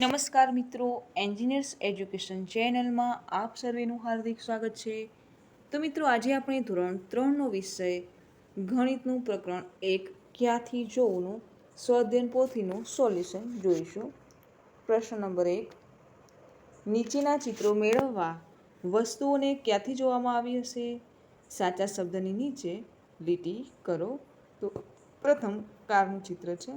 નમસ્કાર મિત્રો, engineers education ચેનલમાં આપ સર્વેનું હાર્દિક સ્વાગત છે. તો મિત્રો, આજે આપણે ધોરણ ત્રણનો વિષય, ગણિતનું પ્રકરણ એક ક્યાંથી જોવુંનું સ્વાધ્યન પોથીનું સોલ્યુશન જોઈશું. પ્રશ્ન નંબર એક, નીચેના ચિત્રો મેળવવા વસ્તુઓને ક્યાંથી જોવામાં આવી હશે? સાચા શબ્દની નીચે લીટી કરો. તો પ્રથમ કારનું ચિત્ર છે.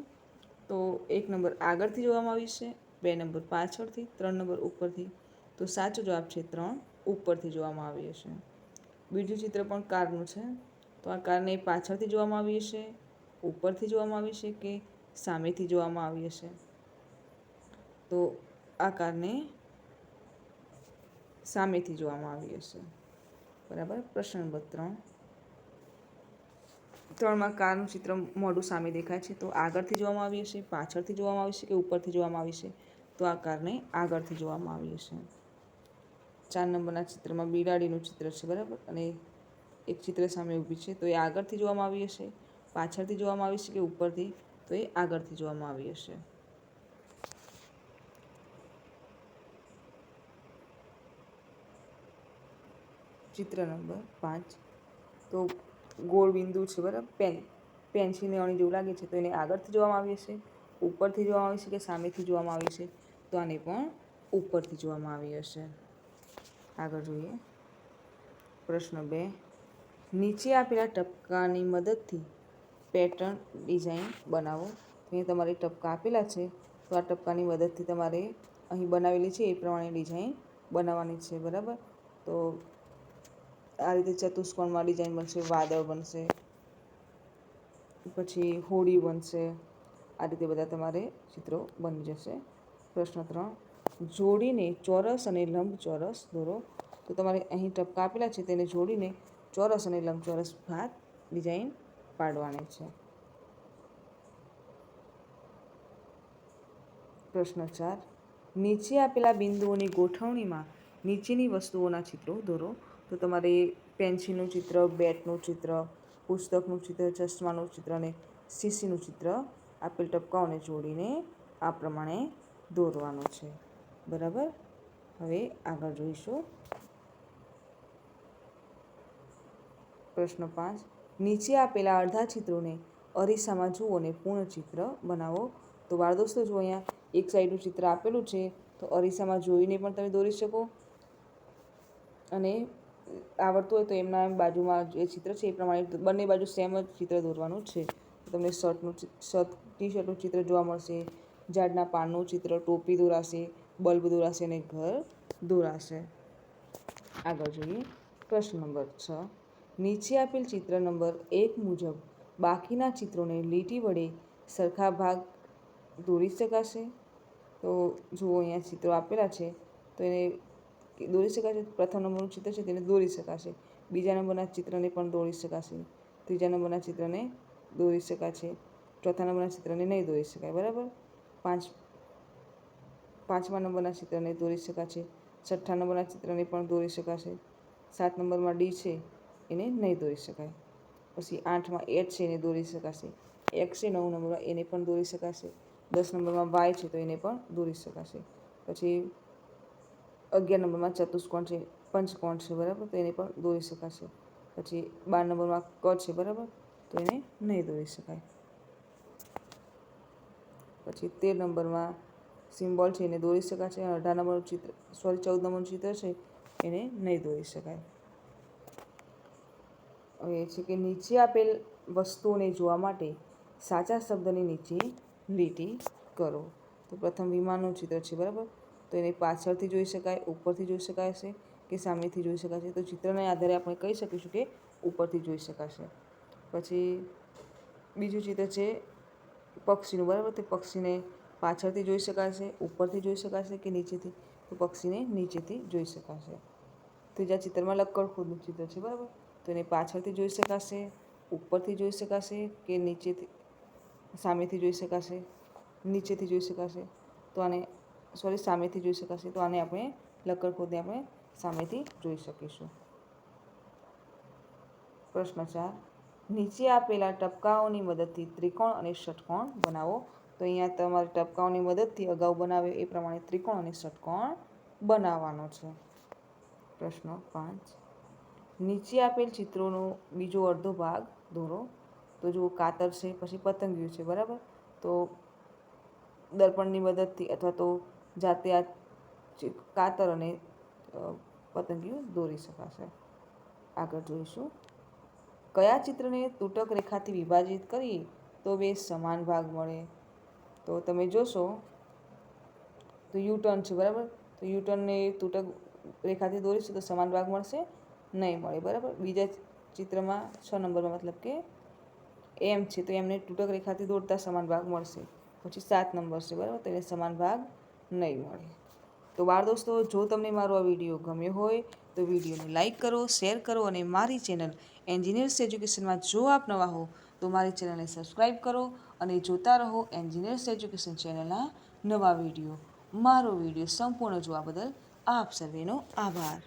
તો એક નંબર આગળથી જોવામાં આવી છે. બે નંબર પાછળથી, ત્રણ નંબર ઉપરથી. તો સાચો જવાબ છે ત્રણ, ઉપરથી જોવામાં આવી હશે. બીજું ચિત્ર પણ કારનું છે. તો આ કારને પાછળથી જોવામાં આવી હશે, ઉપરથી જોવામાં આવી છે કે સામેથી જોવામાં આવી હશે? તો આ કારને સામેથી જોવામાં આવી હશે. બરાબર? પ્રશ્ન નંબર ત્રણ. ત્રણમાં કારનું ચિત્ર મોઢું સામે દેખાય છે. તો આગળથી જોવામાં આવી હશે, પાછળથી જોવામાં આવી છે કે ઉપરથી જોવામાં આવી છે તો આ કારને આગળથી જોવામાં આવી હશે. ચાર નંબરના ચિત્રમાં બિલાડીનું ચિત્ર છે, બરાબર? અને એક ચિત્ર સામે ઊભી છે, તો એ આગળથી જોવામાં આવી હશે. પાછળથી જોવામાં આવી છે કે ઉપરથી, તો એ આગળથી જોવામાં આવી હશે. ચિત્ર નંબર પાંચ. તો ગોળ બિંદુ છે, બરાબર? પેન, પેન્સિલની અણી જેવું લાગે છે, તો એને આગળથી જોવામાં આવી હશે. ઉપરથી જોવામાં આવી છે કે સામેથી જોવામાં આવી છે? તો આને પણ ઉપરથી જોવામાં આવી હશે. આગળ જોઈએ. પ્રશ્ન બે. નીચે આપેલા ટપકાની મદદથી પેટર્ન ડિઝાઇન બનાવો. તો અહીં તમારે ટપકા આપેલા છે, તો આ ટપકાની મદદથી તમારે અહીં બનાવેલી છે, એ પ્રમાણે ડિઝાઇન બનાવવાની છે, બરાબર? તો આ રીતે ચતુષ્કોણમાં ડિઝાઇન બનશે, વાદળ બનશે, પછી હોડી બનશે. આ રીતે બધા તમારે ચિત્રો બની જશે. પ્રશ્ન ત્રણ. જોડીને ચોરસ અને લંબચોરસ દોરો. તો તમારે અહીં ટપકા આપેલા છે, તેને જોડીને ચોરસ અને લંબચોરસ ભાત ડિઝાઇન પાડવાની છે. પ્રશ્ન ચાર. નીચે આપેલા બિંદુઓની ગોઠવણીમાં નીચેની વસ્તુઓના ચિત્રો દોરો. તો તમારે પેન્સિલનું ચિત્ર, બેટનું ચિત્ર, પુસ્તકનું ચિત્ર, ચશ્માનું ચિત્ર અને શીશીનું ચિત્ર આપેલ ટપકાઓને જોડીને આ પ્રમાણે દોરવાનું છે. બરાબર? હવે આગળ જોઈશું. પ્રશ્ન પાંચ. નીચે આપેલા અડધા ચિત્રોને અરીસામાં જુઓ અને પૂર્ણ ચિત્ર બનાવો. તો બાળ દોસ્તો, જો અહીંયા એક સાઈડનું ચિત્ર આપેલું છે, તો અરીસામાં જોઈને પણ તમે દોરી શકો. અને આવડતું હોય તો એમના બાજુમાં જે ચિત્ર છે, એ પ્રમાણે બંને બાજુ સેમ જ ચિત્ર દોરવાનું છે. તમને શર્ટનું શર્ટ ટી શર્ટનું ચિત્ર જોવા મળશે ઝાડના પાનનું ચિત્ર, ટોપી દોરાશે, બલ્બ દોરાશે અને ઘર દોરાશે. આગળ જોઈએ. પ્રશ્ન નંબર છ. નીચે આપેલ ચિત્ર નંબર એક મુજબ બાકીના ચિત્રોને લીટી વડે સરખા ભાગ દોરી શકાશે? તો જુઓ, અહીંયા ચિત્રો આપેલા છે. તો એને દોરી શકાશે, પ્રથમ નંબરનું ચિત્ર છે, તેને દોરી શકાશે. બીજા નંબરના ચિત્રને પણ દોરી શકાશે. ત્રીજા નંબરના ચિત્રને દોરી શકાશે. ચોથા નંબરના ચિત્રને નહીં દોરી શકાય, બરાબર? પાંચ, પાંચમા નંબરના ચિત્રને દોરી શકાશે. છઠ્ઠા નંબરના ચિત્રને પણ દોરી શકાશે. સાત નંબરમાં ડી છે, એને નહીં દોરી શકાય. પછી આઠમાં એચ છે, એને દોરી શકાશે. એક્સ છે, નવ નંબરમાં એને પણ દોરી શકાશે. દસ નંબરમાં વાય છે, તો એને પણ દોરી શકાશે. પછી અગિયાર નંબરમાં ચતુષ્કોણ છે, પંચકોણ છે, બરાબર? તો એને પણ દોરી શકાશે. પછી બાર નંબરમાં ક છે, બરાબર? તો એને નહીં દોરી શકાય. પછી તેર નંબરમાં સિમ્બોલ છે એને દોરી શકાશે અને અઢાર નંબરનું ચિત્ર, સોરી, ચૌદ નંબરનું ચિત્ર છે એને નહીં દોરી શકાય. હવે એ છે કે નીચે આપેલ વસ્તુઓને જોવા માટે સાચા શબ્દની નીચે લીટી કરો. તો પ્રથમ વિમાનનું ચિત્ર છે, બરાબર? તો એને પાછળથી જોઈ શકાય, ઉપરથી જોઈ શકાય છે કે સામેથી જોઈ શકાશે તો ચિત્રના આધારે આપણે કહી શકીશું કે ઉપરથી જોઈ શકાશે. પછી બીજું ચિત્ર છે પક્ષીનું, બરાબર? તે પક્ષીને પાછળથી જોઈ શકાશે, ઉપરથી જોઈ શકાશે કે નીચેથી? તો પક્ષીને નીચેથી જોઈ શકાશે. ત્રીજા ચિત્રમાં લક્કડખોદનું ચિત્ર છે, બરાબર? તો એને પાછળથી જોઈ શકાશે, ઉપરથી જોઈ શકાશે કે નીચેથી, સામેથી જોઈ શકાશે? નીચેથી જોઈ શકાશે. તો આને, સોરી, સામેથી જોઈ શકાશે. તો આને આપણે લક્કડખોદને આપણે સામેથી જોઈ શકીશું. પ્રશ્ન ચાર. નીચે આપેલા ટપકાઓની મદદથી ત્રિકોણ અને ષટકોણ બનાવો. તો અહીંયા તમારે ટપકાઓની મદદથી અગાઉ બનાવ્યો એ પ્રમાણે ત્રિકોણ અને ષટકોણ બનાવવાનો છે. પ્રશ્ન પાંચ. નીચે આપેલ ચિત્રોનો બીજો અડધો ભાગ દોરો. તો જુઓ કાતર છે, પછી પતંગિયું છે, બરાબર? તો દર્પણની મદદથી અથવા તો જાતે આ કાતર અને પતંગિયું દોરી શકાશે. આગળ જોઈશું. કયા ચિત્રને તૂટક રેખાથી વિભાજિત કરીએ તો બે સમાન ભાગ મળે? તો તમે જોશો. તો યુટર્ન છે, બરાબર? તો યુટર્નને તૂટક રેખાથી દોરીશું તો સમાન ભાગ મળશે? નહીં મળે, બરાબર? બીજા ચિત્રમાં છ નંબરમાં મતલબ કે એમ છે, તો એમને તૂટક રેખાથી દોરતા સમાન ભાગ મળશે. પછી સાત નંબર છે, બરાબર? તો એને સમાન ભાગ નહીં મળે. તો બાળ દોસ્તો, જો તમને મારો આ વીડિયો ગમ્યો હોય, તો વિડીયોને લાઈક કરો, શેર કરો અને મારી ચેનલ એન્જિનિયર્સ એજ્યુકેશનમાં જો આપ નવા હો, તો મારી ચેનલને સબસ્ક્રાઈબ કરો અને જોતા રહો એન્જિનિયર્સ એજ્યુકેશન ચેનલના નવા વીડિયો. મારો વીડિયો સંપૂર્ણ જોવા બદલ આપ સર્વેનો આભાર.